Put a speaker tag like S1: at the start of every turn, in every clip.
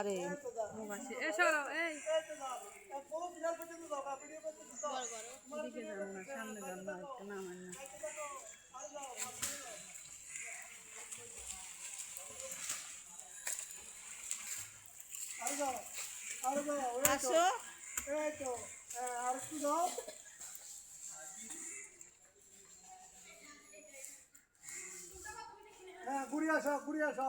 S1: আরে।
S2: সরো এই যান না একটু নামেন
S3: হ্যাঁ ঘুরে আসো ঘুরে আসো।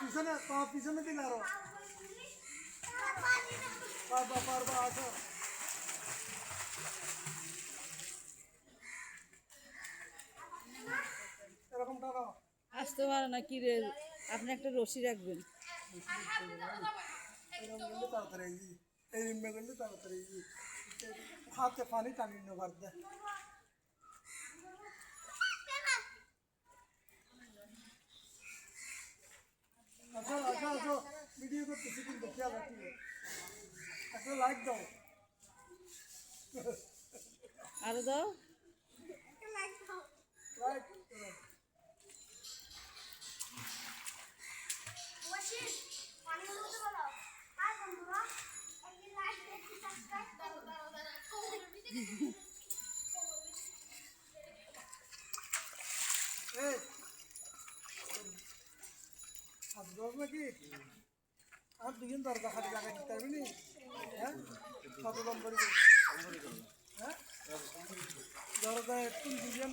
S3: পিছনে পা পিছনে দিন আরো পারবা পারবা আসো এরকম টানো
S1: আসতে পারো না কি রে আপনি একটা রশি রাখবেন
S3: এরকম করলে তাড়াতাড়ি এই এই রিম্মে করলে তাড়াতাড়ি এই হাতে পানি টানি নেবার দেয় খেয়াল রাখি একটা লাইক দাও আরও নাকি? আর দুজন দরকার হাতে লাগাই দিতে পারবি নি? হ্যাঁ? কত দরকার একটু দুজন